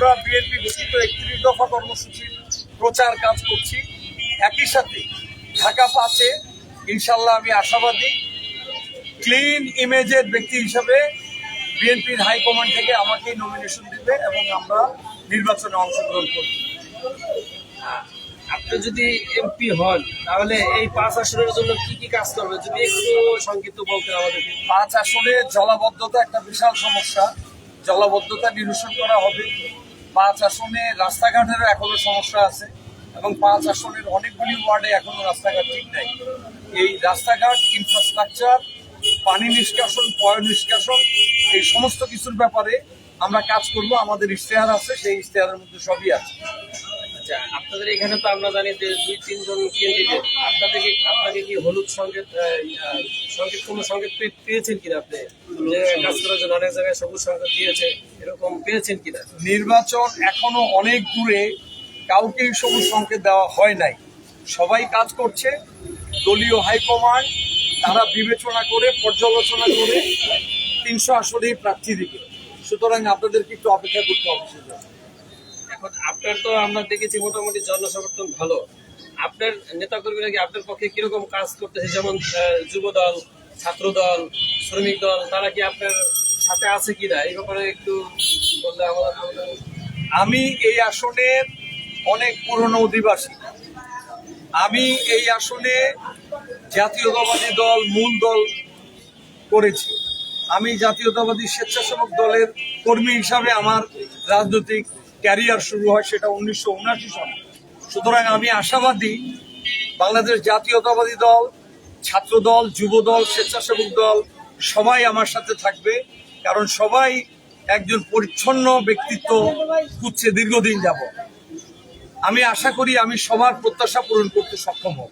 আমরা বিএনপি ঘোষিত একত্রিশ দফা কর্মসূচির প্রচার কাজ করছি। একই সাথে ঢাকা পাঁচে ইনশাল্লাহ আমি আশাবাদী ক্লিন ইমেজের ব্যক্তি হিসাবে বিএনপির হাইকমান্ড থেকে আমাকে নমিনেশন দিবে এবং আমরা নির্বাচনে অংশগ্রহণ করব। আপনি যদি এমপি হন তাহলে এই পাঁচ আসনের জন্য কি কি কাজ করবেন? যদি একটু সংক্ষিপ্ত বলতেন আমাদেরকে। পাঁচ আসনে জলাবদ্ধতা একটা বিশাল সমস্যা। জলাবদ্ধতা নিরসন করা হবে। পাঁচ আসনে রাস্তাঘাটেরও এখনও সমস্যা আছে এবং পাঁচ আসনের অনেকগুলি ওয়ার্ডে এখনও রাস্তাঘাট ঠিক নাই। এই রাস্তাঘাট ইনফ্রাস্ট্রাকচার পানি নিষ্কাশন, পয় নিষ্কাশন, এই সমস্ত কিছুর ব্যাপারে আমরা কাজ করব। আমাদের ইশতেহার আছে, সেই ইশতেহারের মধ্যে সবই আছে। আচ্ছা আপনাদের এখানে তো আমরা জানি যে দুই, তিনজন ক্যান্ডিডেট আপনাদেরকে আপনাকে কি হলুদ সংকেত সংকেত কোনো সংকেত পেয়েছেন কিনা আপনি? কাজ করার জন্য অনেক জায়গায় সবুজ সংকেত দিয়েছে, এরকম পেয়েছেন কিনা? নির্বাচন এখনও অনেক দূরে কাউকেই সবুজ সংকেত দেওয়া হয় নাই। সবাই কাজ করছে, দলীয় হাইকমান্ড, তারা বিবেচনা করে, পর্যালোচনা করে তিনশো আসনেই প্রার্থী দিবে। সুতরাং আপনাদেরকে একটু অপেক্ষা করতে হবে। এখন আপনার তো আমরা দেখেছি মোটামুটি জনসমর্থন ভালো। আপনার নেতাকর্মীরা কি আপনার পক্ষে কীরকম কাজ করতেছে? যেমন যুব দল ছাত্র দল শ্রমিক দল, তারা কি আপনার সাথে আছে কিনা? এই ব্যাপারে একটু বললে আমাদের আমি এই আসনের অনেক পুরনো অধিবাসী। আমি এই আসনে জাতীয়তাবাদী দল, মূল দল করেছি। আমি জাতীয়তাবাদী স্বেচ্ছাসেবক দলের কর্মী হিসাবে আমার রাজনৈতিক ক্যারিয়ার শুরু হয় সেটা উনিশশো উনাশি সালে। সুতরাং আমি আশাবাদী বাংলাদেশ জাতীয়তাবাদী দল ছাত্র দল যুব দল স্বেচ্ছাসেবক দল, সবাই আমার সাথে থাকবে, কারণ সবাই একজন পরিচ্ছন্ন ব্যক্তিত্ব খুঁজছে দীর্ঘদিন যাব আমি আশা করি আমি সবার প্রত্যাশা পূরণ করতে সক্ষম হব।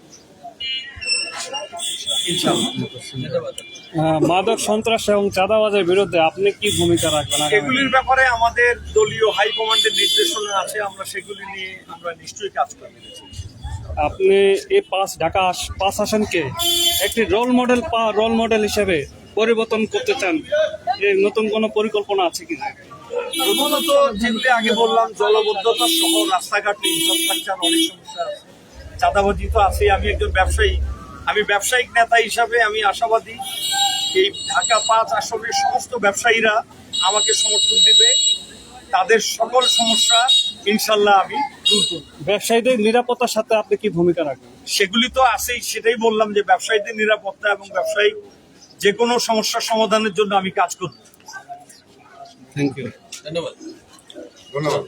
মাদক সন্ত্রাস এবং চাঁদাবাজের বিরুদ্ধে আপনি কি ভূমিকা রাখবেন এগুলির ব্যাপারে আমাদের দলীয় হাইকমান্ডের নির্দেশনা আছে আমরা সেগুলি নিয়ে আমরা নিশ্চয়ই কাজ করব আপনি এই পাঁচ ঢাকা পাঁচ আসনকে একটি রোল মডেল পা রোল মডেল হিসেবে পরিবর্তন করতে চান এই নতুন কোনো পরিকল্পনা আছে কিনা? প্রধানত যেগুলি আগে বললাম জলবদ্ধতা সহ রাস্তাঘাট ইনফ্রাস্ট্রাকচার অনেক সমস্যা আছে। চাঁদাবাজি তো আছে আমি একজন ব্যবসায়ী। আমি ব্যবসায়িক নেতা হিসাবে আমি আশাবাদী এই ঢাকা পাঁচ আসনের সমস্ত ব্যবসায়ীরা আমাকে সমর্থন দিবে। তাদের সকল সমস্যা ইনশাল্লাহ আমি দূর করব। ব্যবসায়ীদের নিরাপত্তার সাথে আপনি কি ভূমিকা রাখবেন সেগুলি তো আছেই সেটাই বললাম যে ব্যবসায়ীদের নিরাপত্তা এবং ব্যবসায়িক যে কোনো সমস্যার সমাধানের জন্য আমি কাজ করব। থ্যাংক ইউ ধন্যবাদ। ধন্যবাদ।